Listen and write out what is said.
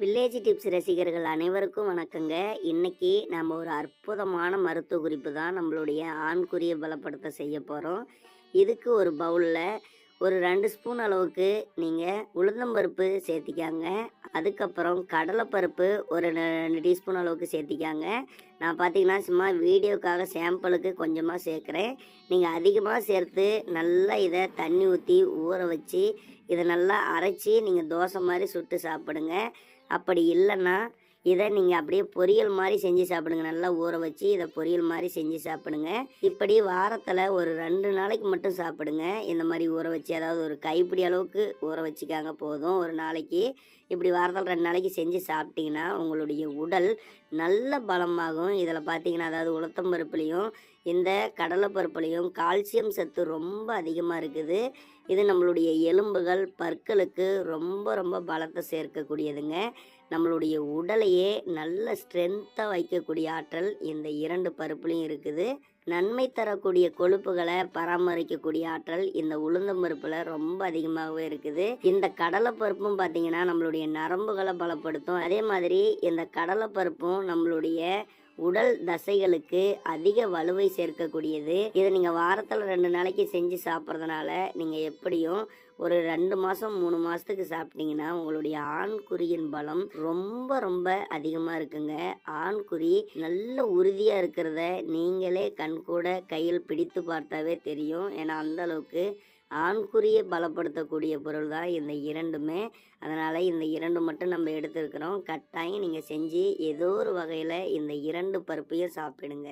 Village tips ரசிகர்கள் அனைவருக்கும் வணக்கங்க. இன்னைக்கு நம்ம ஒரு அற்புதமான மருத்துவ குறிப்பு தான் நம்மளுடைய ஆண்குறியை பலப்படுத்த செய்ய போகிறோம் இதுக்கு ஒரு பவுலில் ஒரு ரெண்டு ஸ்பூன் அளவுக்கு நீங்கள் உளுந்தம்பருப்பு சேர்த்திக்காங்க. அதுக்கப்புறம் கடலைப்பருப்பு ஒரு ரெ- ரெண்டு டீஸ்பூன் அளவுக்கு சேர்த்திக்காங்க. நான் பார்த்தீங்கன்னா சும்மா வீடியோக்காக சாம்பிளுக்கு கொஞ்சமாக சேர்க்குறேன். நீங்கள் அதிகமாக சேர்த்து நல்லா இதை தண்ணி ஊற்றி ஊற வச்சு இதை நல்லா அரைச்சி நீங்கள் தோசை மாதிரி சுட்டு சாப்பிடுங்க. அப்படி இல்லைன்னா இதை நீங்கள் அப்படியே பொரியல் மாதிரி செஞ்சு சாப்பிடுங்க. நல்லா ஊற வச்சு இதை பொரியல் மாதிரி செஞ்சு சாப்பிடுங்க. இப்படி வாரத்தில் ஒரு ரெண்டு நாளைக்கு மட்டும் சாப்பிடுங்க. இந்த மாதிரி ஊற வச்சு அதாவது ஒரு கைப்பிடி அளவுக்கு ஊற வச்சுக்காங்க போதும். ஒரு நாளைக்கு இப்படி வாரத்தில் ரெண்டு நாளைக்கு செஞ்சு சாப்பிட்டீங்கன்னா உங்களுடைய உடல் நல்ல பலமாகும். இதில் பார்த்தீங்கன்னா அதாவது உளுத்தம்பருப்புலேயும் இந்த கடலைப்பருப்புலேயும் கால்சியம் சத்து ரொம்ப அதிகமாக இருக்குது. இது நம்மளுடைய எலும்புகள் பற்களுக்கு ரொம்ப ரொம்ப பலத்தை சேர்க்கக்கூடியதுங்க. நம்மளுடைய உடலையே நல்ல ஸ்ட்ரென்த்தாக வைக்கக்கூடிய ஆற்றல் இந்த இரண்டு பருப்புலையும் இருக்குது. நன்மை தரக்கூடிய கொழுப்புகளை பராமரிக்கக்கூடிய ஆற்றல் இந்த உளுந்தம் பருப்பில் ரொம்ப அதிகமாகவே இருக்குது. இந்த கடலை பருப்பும் பார்த்தீங்கன்னா நம்மளுடைய நரம்புகளை பலப்படுத்தும். அதே மாதிரி இந்த கடலை பருப்பும் நம்மளுடைய உடல் தசைகளுக்கு அதிக வலுவை சேர்க்கக்கூடியது. இதை நீங்கள் வாரத்தில் ரெண்டு நாளைக்கு செஞ்சு சாப்பிட்றதுனால நீங்கள் எப்படியும் ஒரு ரெண்டு மாதம் மூணு மாதத்துக்கு சாப்பிட்டீங்கன்னா உங்களுடைய ஆண்குறியின் பலம் ரொம்ப ரொம்ப அதிகமாக இருக்குங்க. ஆண்குறி நல்ல உறுதியாக இருக்கிறத நீங்களே கண்கூட கையில் பிடித்து பார்த்தாவே தெரியும். ஏன்னா அந்த அளவுக்கு ஆண்குறியை பலப்படுத்தக்கூடிய பொருள் தான் இந்த இரண்டுமே. அதனால் இந்த இரண்டு மட்டும் நம்ம எடுத்துருக்கிறோம். கட்டாயம் நீங்கள் செஞ்சு ஏதோ ஒரு வகையில் இந்த இரண்டு பருப்பையும் சாப்பிடுங்க.